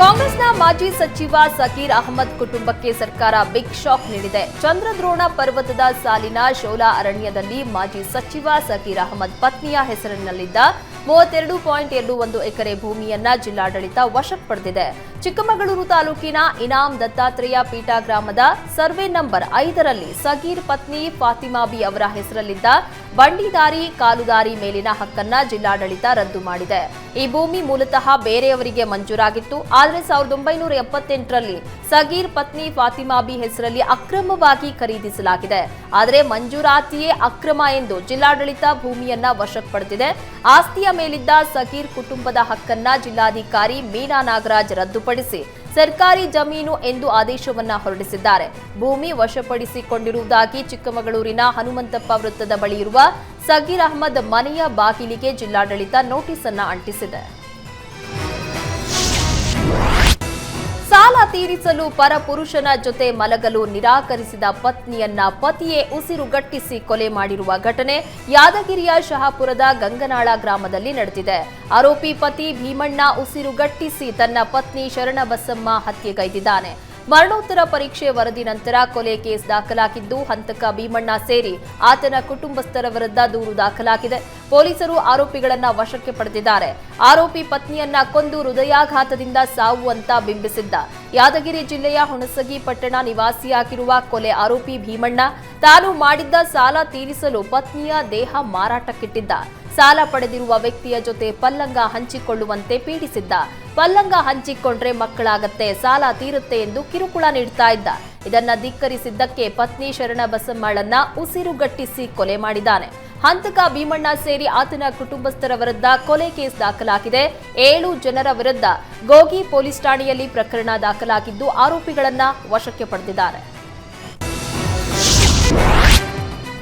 ಕಾಂಗ್ರೆಸ್ನ ಮಾಜಿ ಸಚಿವ ಸಕೀರ್ ಅಹಮದ್ ಕುಟುಂಬಕ್ಕೆ ಸರ್ಕಾರ ಬಿಗ್ ಶಾಕ್ ನೀಡಿದೆ. ಚಂದ್ರದ್ರೋಣ ಪರ್ವತದ ಸಾಲಿನ ಶೋಲಾ ಅರಣ್ಯದಲ್ಲಿ ಮಾಜಿ ಸಚಿವ ಸಕೀರ್ ಅಹಮದ್ ಪತ್ನಿಯ ಹೆಸರಿನಲ್ಲಿದ್ದ ಮೂವತ್ತೆರಡು ಪಾಯಿಂಟ್ ಎರಡು ಒಂದು ಎಕರೆ ಭೂಮಿಯನ್ನ ಜಿಲ್ಲಾಡಳಿತ ವಶಕ್ಕೆ ಪಡೆದಿದೆ. ಚಿಕ್ಕಮಗಳೂರು ತಾಲೂಕಿನ ಇನಾಮ್ ದತ್ತಾತ್ರೇಯ ಪೀಠ ಗ್ರಾಮದ ಸರ್ವೆ ನಂಬರ್ ಐದರಲ್ಲಿ ಸಗೀರ್ ಪತ್ನಿ ಫಾತಿಮಾಬಿ ಅವರ ಹೆಸರಲ್ಲಿದ್ದ ಬಂಡಿದಾರಿ, ಕಾಲುದಾರಿ ಮೇಲಿನ ಹಕ್ಕನ್ನ ಜಿಲ್ಲಾಡಳಿತ ರದ್ದು ಮಾಡಿದೆ. ಈ ಭೂಮಿ ಮೂಲತಃ ಬೇರೆಯವರಿಗೆ ಮಂಜೂರಾಗಿತ್ತು. ಆದರೆ ಸಾವಿರದ ಒಂಬೈನೂರ ಎಪ್ಪತ್ತೆಂಟರಲ್ಲಿ ಸಗೀರ್ ಪತ್ನಿ ಫಾತಿಮಾಬಿ ಹೆಸರಲ್ಲಿ ಅಕ್ರಮವಾಗಿ ಖರೀದಿಸಲಾಗಿದೆ. ಆದರೆ ಮಂಜೂರಾತಿಯೇ ಅಕ್ರಮ ಎಂದು ಜಿಲ್ಲಾಡಳಿತ ಭೂಮಿಯನ್ನ ವಶಕ್ಕೆ ಪಡೆದಿದೆ ಆಸ್ತಿಯ ಮೇಲಿದ್ದ ಸಗೀರ್ ಕುಟುಂಬದ ಹಕ್ಕನ್ನ ಜಿಲ್ಲಾಧಿಕಾರಿ ಮೀನಾ ನಾಗರಾಜ್ ರದ್ದುಪಡಿಸಿ ಸರ್ಕಾರಿ ಜಮೀನು ಎಂದು ಆದೇಶವನ್ನ ಹೊರಡಿಸಿದ್ದಾರೆ. ಭೂಮಿ ವಶಪಡಿಸಿಕೊಂಡಿರುವುದಾಗಿ ಚಿಕ್ಕಮಗಳೂರಿನ ಹನುಮಂತಪ್ಪ ವೃತ್ತದ ಬಳಿ ಇರುವ ಸಗೀರ್ ಅಹಮದ್ ಮನೆಯ ಬಾಗಿಲಿಗೆ ಜಿಲ್ಲಾಡಳಿತ ನೋಟಿಸ್ ಅನ್ನ ಅಂಟಿಸಿದೆ. ತೀರಿಸಲು ಪರಪುರುಷನ ಜೊತೆ ಮಲಗಲು ನಿರಾಕರಿಸಿದ ಪತ್ನಿಯನ್ನ ಪತಿಯೇ ಉಸಿರುಗಟ್ಟಿಸಿ ಕೊಲೆ ಮಾಡಿರುವ ಘಟನೆ ಯಾದಗಿರಿಯ ಶಹಾಪುರದ ಗಂಗನಾಳ ಗ್ರಾಮದಲ್ಲಿ ನಡೆದಿದೆ. ಆರೋಪಿ ಪತಿ ಭೀಮಣ್ಣ ಉಸಿರುಗಟ್ಟಿಸಿ ತನ್ನ ಪತ್ನಿ ಶರಣಬಸಮ್ಮ ಹತ್ಯೆಗೈದಿದ್ದಾನೆ. ಮರಣೋತ್ತರ ಪರೀಕ್ಷೆ ವರದಿ ನಂತರ ಕೊಲೆ ಕೇಸ್ ದಾಖಲಾಗಿದ್ದು, ಹಂತಕ ಭೀಮಣ್ಣ ಸೇರಿ ಆತನ ಕುಟುಂಬಸ್ಥರ ವಿರುದ್ಧ ದೂರು ದಾಖಲಾಗಿದೆ. ಪೊಲೀಸರು ಆರೋಪಿಗಳನ್ನ ವಶಕ್ಕೆ ಪಡೆದಿದ್ದಾರೆ. ಆರೋಪಿ ಪತ್ನಿಯನ್ನ ಕೊಂದು ಹೃದಯಾಘಾತದಿಂದ ಸಾವು ಅಂತ ಬಿಂಬಿಸಿದ್ದ. ಯಾದಗಿರಿ ಜಿಲ್ಲೆಯ ಹುಣಸಗಿ ಪಟ್ಟಣ ನಿವಾಸಿಯಾಗಿರುವ ಕೊಲೆ ಆರೋಪಿ ಭೀಮಣ್ಣ ತಾನು ಮಾಡಿದ್ದ ಸಾಲ ತೀರಿಸಲು ಪತ್ನಿಯ ದೇಹ ಮಾರಾಟಕ್ಕಿಟ್ಟಿದ್ದ. ಸಾಲ ಪಡೆದಿರುವ ವ್ಯಕ್ತಿಯ ಜೊತೆ ಪಲ್ಲಂಗ ಹಂಚಿಕೊಳ್ಳುವಂತೆ ಪೀಡಿಸಿದ್ದ. ಪಲ್ಲಂಗ ಹಂಚಿಕೊಂಡ್ರೆ ಮಕ್ಕಳಾಗತ್ತೆ, ಸಾಲ ತೀರುತ್ತೆ ಎಂದು ಕಿರುಕುಳ ನೀಡ್ತಾ ಇದ್ದ. ಇದನ್ನ ಧಿಕ್ಕರಿಸಿದ್ದಕ್ಕೆ ಪತ್ನಿ ಶರಣ ಬಸಮ್ಮಳನ್ನ ಉಸಿರುಗಟ್ಟಿಸಿ ಕೊಲೆ ಮಾಡಿದ್ದಾನೆ. ಹಂತಕ ಭೀಮಣ್ಣ ಸೇರಿ ಆತನ ಕುಟುಂಬಸ್ಥರ ವಿರುದ್ಧ ಕೊಲೆ ಕೇಸ್ ದಾಖಲಾಗಿದೆ. ಏಳು ಜನರ ವಿರುದ್ಧ ಗೋಗಿ ಪೊಲೀಸ್ ಠಾಣೆಯಲ್ಲಿ ಪ್ರಕರಣ ದಾಖಲಾಗಿದ್ದು ಆರೋಪಿಗಳನ್ನ ವಶಕ್ಕೆ ಪಡೆದಿದ್ದಾರೆ.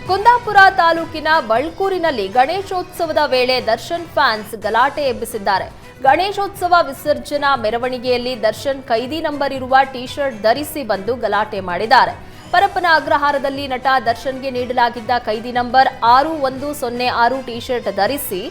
ಕುಂದಾಪುರ ತಾಲೂಕಿನ ಬಳ್ಕೂರಿನಲ್ಲಿ ಗಣೇಶೋತ್ಸವದ ವೇಳೆ ದರ್ಶನ್ ಫ್ಯಾನ್ಸ್ ಗಲಾಟೆ ಎಬ್ಬಿಸಿದ್ದಾರೆ. ಗಣೇಶೋತ್ಸವ ವಿಸರ್ಜನಾ ಮೆರವಣಿಗೆಯಲ್ಲಿ ದರ್ಶನ್ ಖೈದಿ ನಂಬರ್ ಇರುವ ಟಿ ಶರ್ಟ್ ಧರಿಸಿ ಬಂದು ಗಲಾಟೆ ಮಾಡಿದ್ದಾರೆ. ಪರಪ್ಪನ ಅಗ್ರಹಾರದಲ್ಲಿ ನಟ ದರ್ಶನ್ಗೆ ನೀಡಲಾಗಿದ್ದ ಖೈದಿ ನಂಬರ್ ಆರು ಒಂದು ಸೊನ್ನೆ ಆರು ಟಿ ಶರ್ಟ್ ಧರಿಸಿ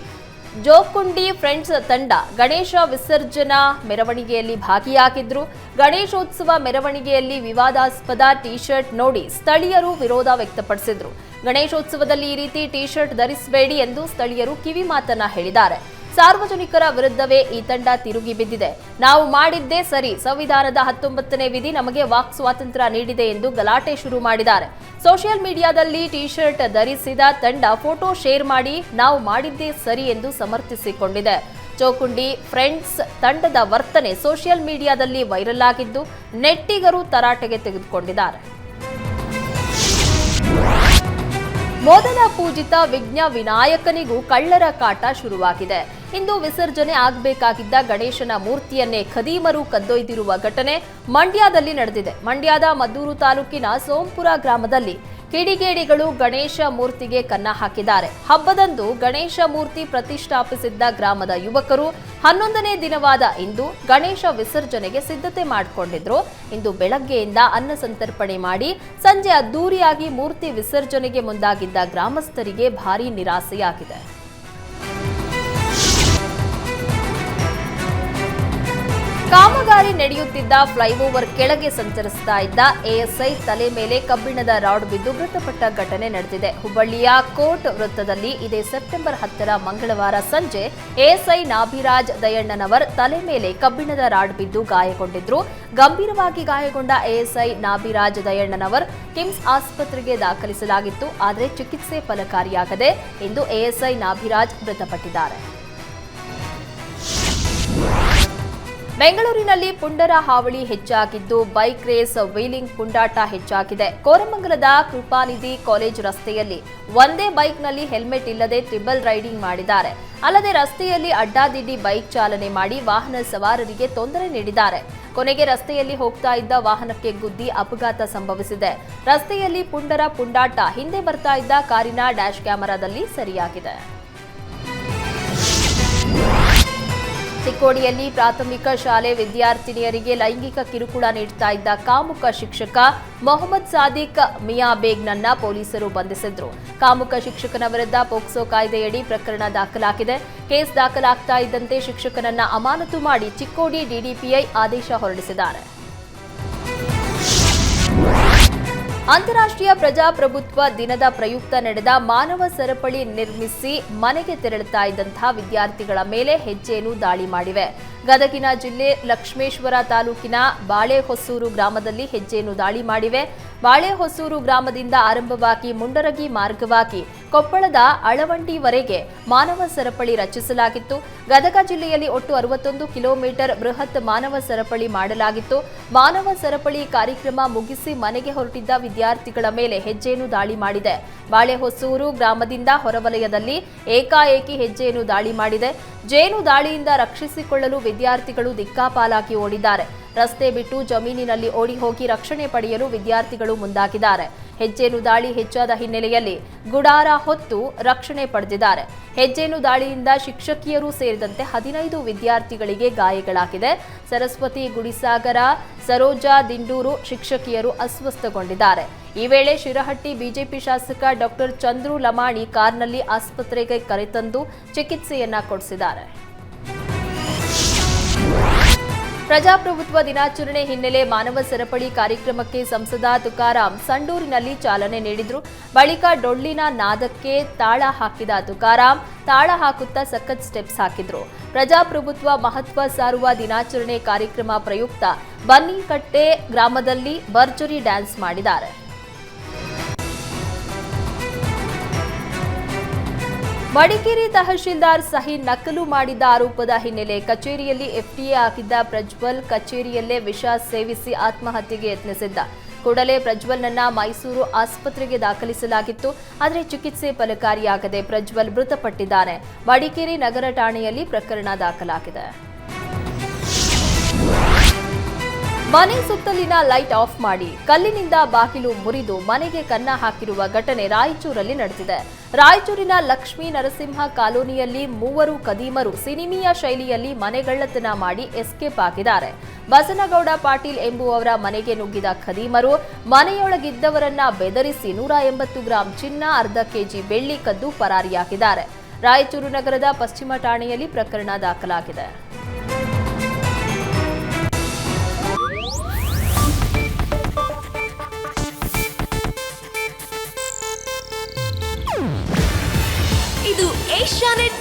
ಜೋಕುಂಡಿ ಫ್ರೆಂಡ್ಸ್ ತಂಡ ಗಣೇಶ ವಿಸರ್ಜನಾ ಮೆರವಣಿಗೆಯಲ್ಲಿ ಭಾಗಿಯಾಗಿದ್ರು. ಗಣೇಶೋತ್ಸವ ಮೆರವಣಿಗೆಯಲ್ಲಿ ವಿವಾದಾಸ್ಪದ ಟಿ ಶರ್ಟ್ ನೋಡಿ ಸ್ಥಳೀಯರು ವಿರೋಧ ವ್ಯಕ್ತಪಡಿಸಿದ್ರು. ಗಣೇಶೋತ್ಸವದಲ್ಲಿ ಈ ರೀತಿ ಟಿ ಶರ್ಟ್ ಧರಿಸಬೇಡಿ ಎಂದು ಸ್ಥಳೀಯರು ಕಿವಿ ಮಾತನ್ನ ಹೇಳಿದ್ದಾರೆ. ಸಾರ್ವಜನಿಕರ ವಿರುದ್ಧವೇ ಈ ತಂಡ ತಿರುಗಿ ಬಿದ್ದಿದೆ. ನಾವು ಮಾಡಿದ್ದೇ ಸರಿ. ಸಂವಿಧಾನದ ಹತ್ತೊಂಬತ್ತನೇ ವಿಧಿ ನಮಗೆ ವಾಕ್ ಸ್ವಾತಂತ್ರ್ಯ ನೀಡಿದೆ ಎಂದು ಗಲಾಟೆ ಶುರು ಮಾಡಿದ್ದಾರೆ. ಸೋಷಿಯಲ್ ಮೀಡಿಯಾದಲ್ಲಿ ಟಿ ಶರ್ಟ್ ಧರಿಸಿದ ತಂಡ ಫೋಟೋ ಶೇರ್ ಮಾಡಿ ನಾವು ಮಾಡಿದ್ದೇ ಸರಿ ಎಂದು ಸಮರ್ಥಿಸಿಕೊಂಡಿದೆ. ಚೌಕುಂಡಿ ಫ್ರೆಂಡ್ಸ್ ತಂಡದ ವರ್ತನೆ ಸೋಷಿಯಲ್ ಮೀಡಿಯಾದಲ್ಲಿ ವೈರಲ್ ಆಗಿದ್ದು ನೆಟ್ಟಿಗರು ತರಾಟೆಗೆ ತೆಗೆದುಕೊಂಡಿದ್ದಾರೆ. ಮೊದಲ ಪೂಜಿತ ವಿಘ್ನ ವಿನಾಯಕನಿಗೂ ಕಳ್ಳರ ಕಾಟ ಶುರುವಾಗಿದೆ. ಇಂದು ವಿಸರ್ಜನೆ ಆಗಬೇಕಾಗಿದ್ದ ಗಣೇಶನ ಮೂರ್ತಿಯನ್ನೇ ಖದೀಮರು ಕದ್ದೊಯ್ದಿರುವ ಘಟನೆ ಮಂಡ್ಯದಲ್ಲಿ ನಡೆದಿದೆ. ಮಂಡ್ಯದ ಮದ್ದೂರು ತಾಲೂಕಿನ ಸೋಂಪುರ ಗ್ರಾಮದಲ್ಲಿ ಕಿಡಿಗೇಡಿಗಳು ಗಣೇಶ ಮೂರ್ತಿಗೆ ಕನ್ನ ಹಾಕಿದ್ದಾರೆ. ಹಬ್ಬದಂದು ಗಣೇಶ ಮೂರ್ತಿ ಪ್ರತಿಷ್ಠಾಪಿಸಿದ್ದ ಗ್ರಾಮದ ಯುವಕರು ಹನ್ನೊಂದನೇ ದಿನವಾದ ಇಂದು ಗಣೇಶ ವಿಸರ್ಜನೆಗೆ ಸಿದ್ಧತೆ ಮಾಡಿಕೊಂಡಿದ್ರು. ಇಂದು ಬೆಳಗ್ಗೆಯಿಂದ ಅನ್ನ ಸಂತರ್ಪಣೆ ಮಾಡಿ ಸಂಜೆ ಅದ್ದೂರಿಯಾಗಿ ಮೂರ್ತಿ ವಿಸರ್ಜನೆಗೆ ಮುಂದಾಗಿದ್ದ ಗ್ರಾಮಸ್ಥರಿಗೆ ಭಾರೀ ನಿರಾಸೆಯಾಗಿದೆ. ಕಾಮಗಾರಿ ನಡೆಯುತ್ತಿದ್ದ ಫ್ಲೈಓವರ್ ಕೆಳಗೆ ಸಂಚರಿಸ್ತಾ ಇದ್ದ ಎಎಸ್ಐ ತಲೆ ಮೇಲೆ ಕಬ್ಬಿಣದ ರಾಡ್ ಬಿದ್ದು ಮೃತಪಟ್ಟ ಘಟನೆ ನಡೆದಿದೆ. ಹುಬ್ಬಳ್ಳಿಯ ಕೋರ್ಟ್ ವೃತ್ತದಲ್ಲಿ ಇದೇ ಸೆಪ್ಟೆಂಬರ್ ಹತ್ತರ ಮಂಗಳವಾರ ಸಂಜೆ ಎಎಸ್ಐ ನಾಭಿರಾಜ್ ದಯಣ್ಣನವರ್ ತಲೆ ಮೇಲೆ ಕಬ್ಬಿಣದ ರಾಡ್ ಬಿದ್ದು ಗಾಯಗೊಂಡಿದ್ರು. ಗಂಭೀರವಾಗಿ ಗಾಯಗೊಂಡ ಎಎಸ್ಐ ನಾಭಿರಾಜ್ ದಯಣ್ಣನವರ್ ಕಿಮ್ಸ್ ಆಸ್ಪತ್ರೆಗೆ ದಾಖಲಿಸಲಾಗಿತ್ತು, ಆದರೆ ಚಿಕಿತ್ಸೆ ಫಲಕಾರಿಯಾಗದೆ ಎಂದು ಎಎಸ್ಐ ನಾಭಿರಾಜ್ ಮೃತಪಟ್ಟಿದ್ದಾರೆ. ಬೆಂಗಳೂರಿನಲ್ಲಿ ಪುಂಡರ ಹಾವಳಿ ಹೆಚ್ಚಾಗಿದ್ದು, ಬೈಕ್ ರೇಸ್, ವೀಲಿಂಗ್ ಪುಂಡಾಟ ಹೆಚ್ಚಾಗಿದೆ. ಕೋರಮಂಗಲದ ಕೃಪಾನಿಧಿ ಕಾಲೇಜ್ ರಸ್ತೆಯಲ್ಲಿ ಒಂದೇ ಬೈಕ್ನಲ್ಲಿ ಹೆಲ್ಮೆಟ್ ಇಲ್ಲದೆ ಟ್ರಿಬಲ್ ರೈಡಿಂಗ್ ಮಾಡಿದ್ದಾರೆ. ಅಲ್ಲದೆ ರಸ್ತೆಯಲ್ಲಿ ಅಡ್ಡಾದಿಡ್ಡಿ ಬೈಕ್ ಚಾಲನೆ ಮಾಡಿ ವಾಹನ ಸವಾರರಿಗೆ ತೊಂದರೆ ನೀಡಿದ್ದಾರೆ. ಕೊನೆಗೆ ರಸ್ತೆಯಲ್ಲಿ ಹೋಗ್ತಾ ಇದ್ದ ವಾಹನಕ್ಕೆ ಗುದ್ದಿ ಅಪಘಾತ ಸಂಭವಿಸಿದೆ. ರಸ್ತೆಯಲ್ಲಿ ಪುಂಡರ ಪುಂಡಾಟ ಹಿಂದೆ ಬರ್ತಾ ಇದ್ದ ಕಾರಿನ ಡ್ಯಾಶ್ ಕ್ಯಾಮೆರಾದಲ್ಲಿ ಸರಿಯಾಗಿದೆ. ಚಿಕ್ಕೋಡಿಯಲ್ಲಿ ಪ್ರಾಥಮಿಕ ಶಾಲೆ ವಿದ್ಯಾರ್ಥಿನಿಯರಿಗೆ ಲೈಂಗಿಕ ಕಿರುಕುಳ ನೀಡುತ್ತಾ ಇದ್ದ ಕಾಮುಕ ಶಿಕ್ಷಕ ಮೊಹಮ್ಮದ್ ಸಾದಿಕ್, ಮಿಯಾ ಬೇಗ್ನನ್ನ ಪೊಲೀಸರು ಬಂಧಿಸಿದ್ರು. ಕಾಮುಕ ಶಿಕ್ಷಕನ ವಿರುದ್ಧ ಪೋಕ್ಸೋ ಕಾಯ್ದೆಯಡಿ ಪ್ರಕರಣ ದಾಖಲಾಗಿದೆ. ಕೇಸ್ ದಾಖಲಾಗ್ತಾ ಇದ್ದಂತೆ ಶಿಕ್ಷಕನನ್ನ ಅಮಾನತು ಮಾಡಿ ಚಿಕ್ಕೋಡಿ ಡಿಡಿಪಿಐ ಆದೇಶ ಹೊರಡಿಸಿದ್ದಾರೆ. ಅಂತಾರಾಷ್ಟ್ರೀಯ ಪ್ರಜಾಪ್ರಭುತ್ವ ದಿನದ ಪ್ರಯುಕ್ತ ನಡೆದ ಮಾನವ ಸರಪಳಿ ನಿರ್ಮಿಸಿ ಮನೆಗೆ ತೆರಳುತ್ತಾ ಇದ್ದಂತಹ ವಿದ್ಯಾರ್ಥಿಗಳ ಮೇಲೆ ಹೆಜ್ಜೆಯನ್ನು ದಾಳಿ ಮಾಡಿವೆ. ಗದಗಿನ ಜಿಲ್ಲೆ ಲಕ್ಷ್ಮೇಶ್ವರ ತಾಲೂಕಿನ ಬಾಳೆಹೊಸೂರು ಗ್ರಾಮದಲ್ಲಿ ಹೆಜ್ಜೆಯನ್ನು ದಾಳಿ ಮಾಡಿವೆ. ಬಾಳೆಹೊಸೂರು ಗ್ರಾಮದಿಂದ ಆರಂಭವಾಗಿ ಮುಂಡರಗಿ ಮಾರ್ಗವಾಗಿ ಕೊಪ್ಪಳದ ಅಳವಂಡಿವರೆಗೆ ಮಾನವ ಸರಪಳಿ ರಚಿಸಲಾಗಿತ್ತು. ಗದಗ ಜಿಲ್ಲೆಯಲ್ಲಿ ಒಟ್ಟು ಅರವತ್ತೊಂದು ಕಿಲೋಮೀಟರ್ ಬೃಹತ್ ಮಾನವ ಸರಪಳಿ ಮಾಡಲಾಗಿತ್ತು. ಮಾನವ ಸರಪಳಿ ಕಾರ್ಯಕ್ರಮ ಮುಗಿಸಿ ಮನೆಗೆ ಹೊರಟಿದ್ದ ವಿದ್ಯಾರ್ಥಿಗಳ ಮೇಲೆ ಹೆಜ್ಜೆಯನ್ನು ದಾಳಿ ಮಾಡಿದೆ. ಬಾಳೆಹೊಸೂರು ಗ್ರಾಮದಿಂದ ಹೊರವಲಯದಲ್ಲಿ ಏಕಾಏಕಿ ಹೆಜ್ಜೆಯನ್ನು ದಾಳಿ ಮಾಡಿದೆ. ಜೇನು ದಾಳಿಯಿಂದ ರಕ್ಷಿಸಿಕೊಳ್ಳಲು ವಿದ್ಯಾರ್ಥಿಗಳು ದಿಕ್ಕಾಪಾಲಾಗಿ ಓಡಿದ್ದಾರೆ. ರಸ್ತೆ ಬಿಟ್ಟು ಜಮೀನಿನಲ್ಲಿ ಓಡಿ ಹೋಗಿ ರಕ್ಷಣೆ ಪಡೆಯಲು ವಿದ್ಯಾರ್ಥಿಗಳು ಮುಂದಾಗಿದ್ದಾರೆ. ಹೆಜ್ಜೇನು ದಾಳಿ ಹೆಚ್ಚಾದ ಹಿನ್ನೆಲೆಯಲ್ಲಿ ಗುಡಾರ ಹೊತ್ತು ರಕ್ಷಣೆ ಪಡೆದಿದ್ದಾರೆ. ಹೆಜ್ಜೇನು ದಾಳಿಯಿಂದ ಶಿಕ್ಷಕಿಯರು ಸೇರಿದಂತೆ ಹದಿನೈದು ವಿದ್ಯಾರ್ಥಿಗಳಿಗೆ ಗಾಯಗಳಾಗಿದೆ ಸರಸ್ವತಿ, ಗುಡಿಸಾಗರ, ಸರೋಜಾ, ದಿಂಡೂರು ಶಿಕ್ಷಕಿಯರು ಅಸ್ವಸ್ಥಗೊಂಡಿದ್ದಾರೆ. ಈ ವೇಳೆ ಶಿರಹಟ್ಟಿ ಬಿಜೆಪಿ ಶಾಸಕ ಡಾಕ್ಟರ್ ಚಂದ್ರು ಲಮಾಣಿ ಕಾರ್ನಲ್ಲಿ ಆಸ್ಪತ್ರೆಗೆ ಕರೆತಂದು ಚಿಕಿತ್ಸೆಯನ್ನ ಕೊಡಿಸಿದ್ದಾರೆ. ಪ್ರಜಾಪ್ರಭುತ್ವ ದಿನಾಚರಣೆ ಹಿನ್ನೆಲೆ ಮಾನವ ಸರಪಳಿ ಕಾರ್ಯಕ್ರಮಕ್ಕೆ ಸಂಸದ ತುಕಾರಾಂ ಸಂಡೂರಿನಲ್ಲಿ ಚಾಲನೆ ನೀಡಿದ್ರು. ಬಳಿಕ ಡೊಳ್ಳಿನ ನಾದಕ್ಕೆ ತಾಳ ಹಾಕಿದ ತುಕಾರಾಂ ತಾಳ ಹಾಕುತ್ತಾ ಸಖತ್ ಸ್ಟೆಪ್ಸ್ ಹಾಕಿದ್ರು. ಪ್ರಜಾಪ್ರಭುತ್ವ ಮಹತ್ವ ಸಾರುವ ದಿನಾಚರಣೆ ಕಾರ್ಯಕ್ರಮ ಪ್ರಯುಕ್ತ ಬನ್ನಿಕಟ್ಟೆ ಗ್ರಾಮದಲ್ಲಿ ಭರ್ಜರಿ ಡ್ಯಾನ್ಸ್ ಮಾಡಿದ್ದಾರೆ. ಮಡಿಕೇರಿ ತಹಶೀಲ್ದಾರ್ ಸಹಿ ನಕಲು ಮಾಡಿದ ಆರೋಪದ ಹಿನ್ನೆಲೆ ಕಚೇರಿಯಲ್ಲಿ ಎಫ್ಟಿಎ ಹಾಕಿದ್ದ ಪ್ರಜ್ವಲ್ ಕಚೇರಿಯಲ್ಲೇ ವಿಷ ಸೇವಿಸಿ ಆತ್ಮಹತ್ಯೆಗೆ ಯತ್ನಿಸಿದ್ದ. ಕೂಡಲೇ ಪ್ರಜ್ವಲ್ನನ್ನ ಮೈಸೂರು ಆಸ್ಪತ್ರೆಗೆ ದಾಖಲಿಸಲಾಗಿತ್ತು. ಆದರೆ ಚಿಕಿತ್ಸೆ ಫಲಕಾರಿಯಾಗದೆ ಪ್ರಜ್ವಲ್ ಮೃತಪಟ್ಟಿದ್ದಾನೆ. ಮಡಿಕೇರಿ ನಗರ ಠಾಣೆಯಲ್ಲಿ ಪ್ರಕರಣ ದಾಖಲಾಗಿದೆ. ಮನೆ ಸುತ್ತಲಿನ ಲೈಟ್ ಆಫ್ ಮಾಡಿ ಕಲ್ಲಿನಿಂದ ಬಾಗಿಲು ಮುರಿದು ಮನೆಗೆ ಕನ್ನ ಹಾಕಿರುವ ಘಟನೆ ರಾಯಚೂರಲ್ಲಿ ನಡೆದಿದೆ. ರಾಯಚೂರಿನ ಲಕ್ಷ್ಮೀ ನರಸಿಂಹ ಕಾಲೋನಿಯಲ್ಲಿ ಮೂವರು ಕದೀಮರು ಸಿನಿಮೀಯ ಶೈಲಿಯಲ್ಲಿ ಮನೆಗಳ್ಳತನ ಮಾಡಿ ಎಸ್ಕೇಪ್ ಆಗಿದ್ದಾರೆ. ಬಸನಗೌಡ ಪಾಟೀಲ್ ಎಂಬುವವರ ಮನೆಗೆ ನುಗ್ಗಿದ ಖದೀಮರು ಮನೆಯೊಳಗಿದ್ದವರನ್ನ ಬೆದರಿಸಿ ನೂರ ಎಂಬತ್ತು ಗ್ರಾಂ ಚಿನ್ನ, ಅರ್ಧ ಕೆಜಿ ಬೆಳ್ಳಿ ಕದ್ದು ಪರಾರಿಯಾಗಿದ್ದಾರೆ. ರಾಯಚೂರು ನಗರದ ಪಶ್ಚಿಮ ಠಾಣೆಯಲ್ಲಿ ಪ್ರಕರಣ ದಾಖಲಾಗಿದೆ.